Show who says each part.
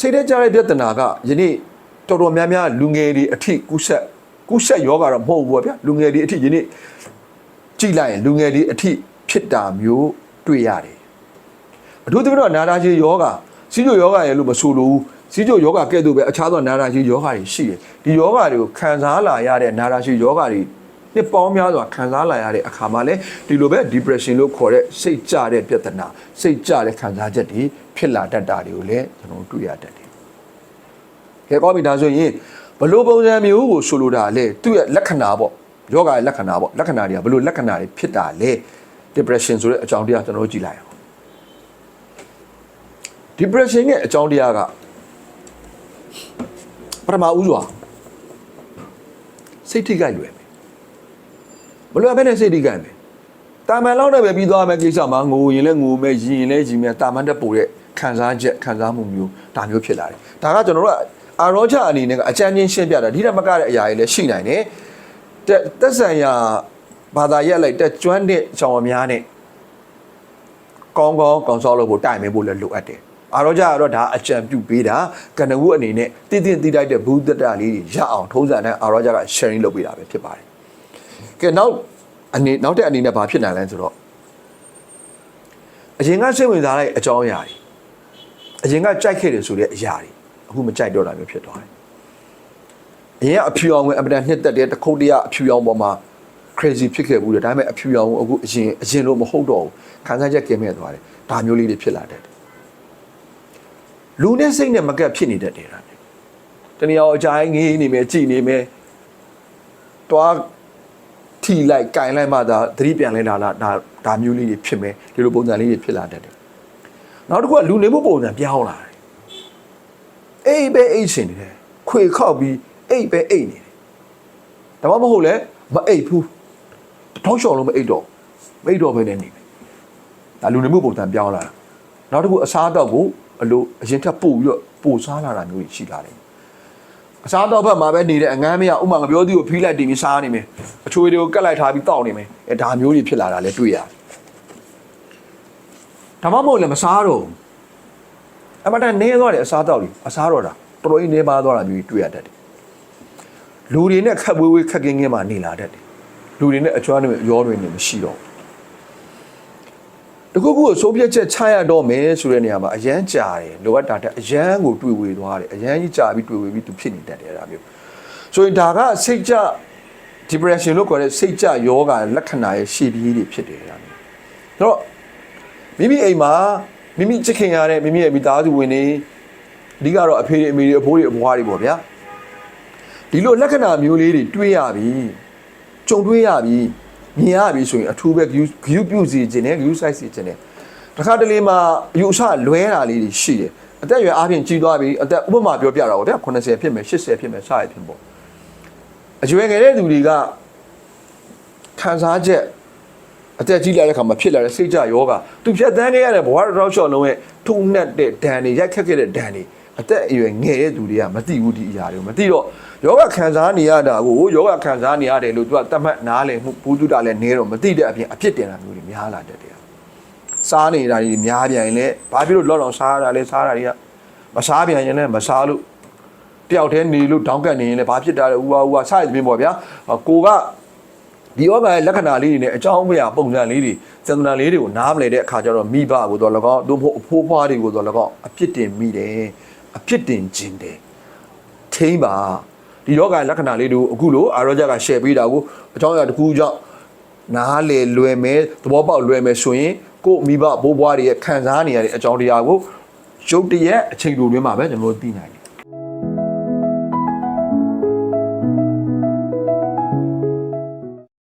Speaker 1: စိတ်ထဲကြားတဲ့ပြဿနာကယနေ့တော်တော်များများလူငယ်တွေအထိကူးဆက်ကူးဆက်ယောဂတော့မဟုတ်ဘူးပေါ့ဗျာလူငယ်တွေအထိယနေ့ကြည့်လိုက်ရင်လူငယ်တွေအထိဖြစ်တာမျိုးတွေ့ရတယ်အထူးသဖြင့်တော့နာတာရှည်ယောဂစီးကျိုယောဂရဲ့လို့မဆိုလို့စီးကျိုယောဂကဲ့သို့ပဲအခြားသောနာတာရှည်ယောဂတွေရှိတယ်ဒီယောဂတွေကိုခံစားလာရတဲ့နာတာရှည်ယောဂတွေနှစ်ပေါင်းများစွာခံစားလာရတဲ့အခါမှာလဲဒီလိုပဲ depression လို့ခေါ်တဲ့စိတ်ကြတဲ့ပြဿနာစိတ်ကြတဲ့ခံစားချက်တွေ ဖြစ်လာတတ်တာတွေကိုလည်းကျွန်တော်တို့တွေ့ရတတ်တယ်။ကဲကောင်းပြီဒါဆိုရင်ဘလို့ပုံစံမျိုးကိုဆိုလိုတာလဲသူ့ရဲ့လက္ခဏာပေါ့ယောဂရဲ့လက္ခဏာပေါ့လက္ခဏာတွေကဘလို့လက္ခဏာတွေဖြစ်တာလဲ depression ဆိုတဲ့အကြောင်းတရားကျွန်တော်တို့ကြည့်လိုက်အောင် depression ရဲ့အကြောင်းတရားကပထမဦးစွာစိတ်ထိခိုက်လွယ်မယ်မလွယ်ဘဲနဲ့စိတ်ထိခိုက်မယ်တာမန်လောက်နဲ့ပဲပြီးသွားမယ်ကိစ္စမှာငိုရင်လည်းငိုမယ်ရင်ရင်လည်းရင်မယ်တာမန်တက်ပို့တဲ့ ခံစားချက်ခံစားမှုမျိုးဒါမျိုးဖြစ်လာတယ်ဒါကကျွန်တော်တို့ကအာရောချအနေနဲ့ကအကြမ်းချင်းရှင်းပြတာဒီထက်မကတဲ့အရာတွေလည်းရှိနိုင်တယ်တက်တက်ဆန်ရာဘာသာရက်လိုက်တက်ကျွမ်းတဲ့ကြောင်များနဲ့ကောင်းကောင်းကောင်ဆောက်လို့ဖို့တိုင်မယ်ဖို့လည်းလိုအပ်တယ်။အာရောကြကတော့ဒါအကြံပြုပေးတာကနဝုအနေနဲ့တည်တည်တည်တိုက်တဲ့ဘုဒ္ဓတလေးတွေရအောင်ထုံးစံနဲ့အာရောကြက sharing လုပ်ပေးတာပဲဖြစ်ပါတယ်။ကဲနောက်အနေနောက်တဲ့အနေနဲ့ဘာဖြစ်နိုင်လဲဆိုတော့အရင်ကစိတ်ဝင်စားတဲ့အကြောင်းအရာတွေ အရင်ကကြိုက်ခဲ့တယ်ဆိုတဲ့အရာတွေအခုမကြိုက်တော့တာမျိုးဖြစ်သွားတယ်။အရင်ကအဖြူအောင်ဝင်အပဒံနှစ်သက်တဲ့တခုတ်တရအဖြူအောင်ပေါ်မှာ crazy ဖြစ်ခဲ့ဘူးလေဒါပေမဲ့အဖြူရောင်ကိုအခုအရင်အရင်လို့မဟုတ်တော့ဘူးခံစားချက်ကင်းမဲ့သွားတယ်ဒါမျိုးလေးတွေဖြစ်လာတတ်တယ်လူနဲ့စိတ်နဲ့မကပ်ဖြစ်နေတတ်တယ်ဒါနဲ့တနည်းအားအကြိုင်းငေးနေမယ်ကြည်နေမယ်တွားထီလိုက်ကင်လိုက်မှသာသတိပြန်လဲလာလာဒါဒါမျိုးလေးတွေဖြစ်မယ်ဒီလိုပုံစံလေးတွေဖြစ်လာတတ်တယ် နောက်တစ်ခုကလူနေမှုပုံစံပြောင်းလာတယ်အိပ်ပဲအိပ်ရှင်နေတယ်ခွေခောက်ပြီးအိပ်ပဲအိပ်နေတယ်ဒါမှမဟုတ်လဲမအိပ်ဘူးထောက်လျှော်လို့မအိတ်တော့မအိတ်တော့ပဲနဲ့နေတယ်ဒါလူနေမှုပုံစံပြောင်းလာတာနောက်တစ်ခုအစားအသောက်ကိုအလိုအရင်ထပ်ပို့ပြီးတော့ပို့စားလာတာမျိုးရှိလာတယ်အစားအသောက်ဘက်မှာပဲနေတဲ့အငမ်းမရဥမာငပြောသူကိုဖီးလိုက်တင်ပြီးစားနေမယ်အချွေတွေကိုကတ်လိုက်ထားပြီးတောက်နေမယ်အဲဒါမျိုးတွေဖြစ်လာတာလည်းတွေ့ရတယ် ဒါမှမဟုတ်လည်းမစားတော့ဘူးအမတန်နေသွားတယ်အစားအသောက်တွေအစားတော့တာတော်တော်ကြီးနေပါသွားတာမျိုးတွေ့ရတတ်တယ်လူတွေနဲ့ခက်ဝေးဝေးခက်ကင်းကင်းမှနေလာတတ်တယ်လူတွေနဲ့အကျွမ်းတွေရောတွေနေမရှိတော့ဘူးတခုခုကိုစိုးပြတ်ချက်ချရတော့မယ်ဆိုတဲ့နေရာမှာအရန်ကြာတယ်လိုအပ်တာတဲ့အရန်ကိုတွေ့ဝေသွားတယ်အရန်ကြီးကြာပြီးတွေ့ဝေပြီးသူဖြစ်နေတတ်တယ်အဲ့ဒါမျိုးဆိုရင်ဒါကစိတ်ကြ depression လို့ခေါ်တဲ့စိတ်ကြယောဂလက္ခဏာရဲ့ရှေ့ပြေးတွေဖြစ်တယ်အဲ့ဒါမျိုးအဲ့တော့ မိမိအိမ်မှာမိမိချစ်ခင်ရတဲ့မိမိရဲ့မိသားစုဝင်တွေအဓိကတော့အဖေတွေအမေတွေအဖိုးတွေအဘွားတွေပေါ့ဗျာဒီလိုလက္ခဏာမျိုးလေးတွေတွေ့ရပြီကြုံတွေ့ရပြီမြင်ရပြီဆိုရင်အထူးပဲ view view ပြုစီခြင်းနဲ့ view size စီခြင်းနဲ့တခါတလေမှာအယူအဆလွဲတာလေးတွေရှိတယ်အသက်အရွယ်အားဖြင့်ကြီးသွားပြီအသက်ဥပမာပြောပြတာပေါ့ဗျာ80ဖြစ်မယ်80ဖြစ်မယ်စရဖြစ်ပေါ့အရွယ်ငယ်တဲ့သူတွေကခံစားချက် အသက်ကြီးလာတဲ့ခါမှာဖြစ်လာတဲ့စိတ်ကြယောဂသူဖြတ်သန်းခဲ့ရတဲ့ဘဝတော်ရှော့လုံးရဲ့ထုံနှက်တဲ့ဒဏ်တွေရိုက်ခတ်ခဲ့တဲ့ဒဏ်တွေအသက်အရွယ်ငယ်တဲ့သူတွေကမသိဘူးဒီအရာတွေကိုမသိတော့ယောဂခံစားနေရတာကိုယောဂခံစားနေရတယ်လို့သူကတတ်မှတ်နားလည်မှုဘူးတုတာလည်းနေတော့မသိတဲ့အပြင်အဖြစ်တင်တာမျိုးတွေများလာတတ်တယ်စားနေတာတွေများပြန်ရင်လည်းဘာဖြစ်လို့လော့လောင်စားရတာလဲစားတာတွေကမစားပြန်ရင်လည်းမစားလို့တယောက်တည်းနေလို့ဒေါင်းကတ်နေရင်လည်းဘာဖြစ်တာလဲဥပါဥပါစားရပြင်ပေါ့ဗျာကိုက ဒီယောဂရဲ့လက္ခဏာလေးတွေနဲ့အကြောင်းအရာပုံစံလေးတွေစေတနာလေးတွေကိုနားမလဲတဲ့အခါကျတော့မိဘကိုတော့၎င်းသို့မဟုတ်အဖိုးဖွားတွေကိုတော့၎င်းအပြစ်တင်မိတယ်အပြစ်တင်ခြင်းတယ်ထိမ့်ပါဒီယောဂလက္ခဏာလေးတွေကိုအခုလိုအာရောဂျာက share ပေးတာကိုအကြောင်းအရာတစ်ခုကြောင့်နားလေလွယ်မယ်သဘောပေါက်လွယ်မယ်ဆိုရင်ကို့မိဘဘိုးဘွားတွေရဲ့ခံစားနေရတဲ့အကြောင်းတရားကိုရုပ်တရက်အချိန်တိုတွင်းမှာပဲကျွန်တော်တို့သိနိုင်တယ်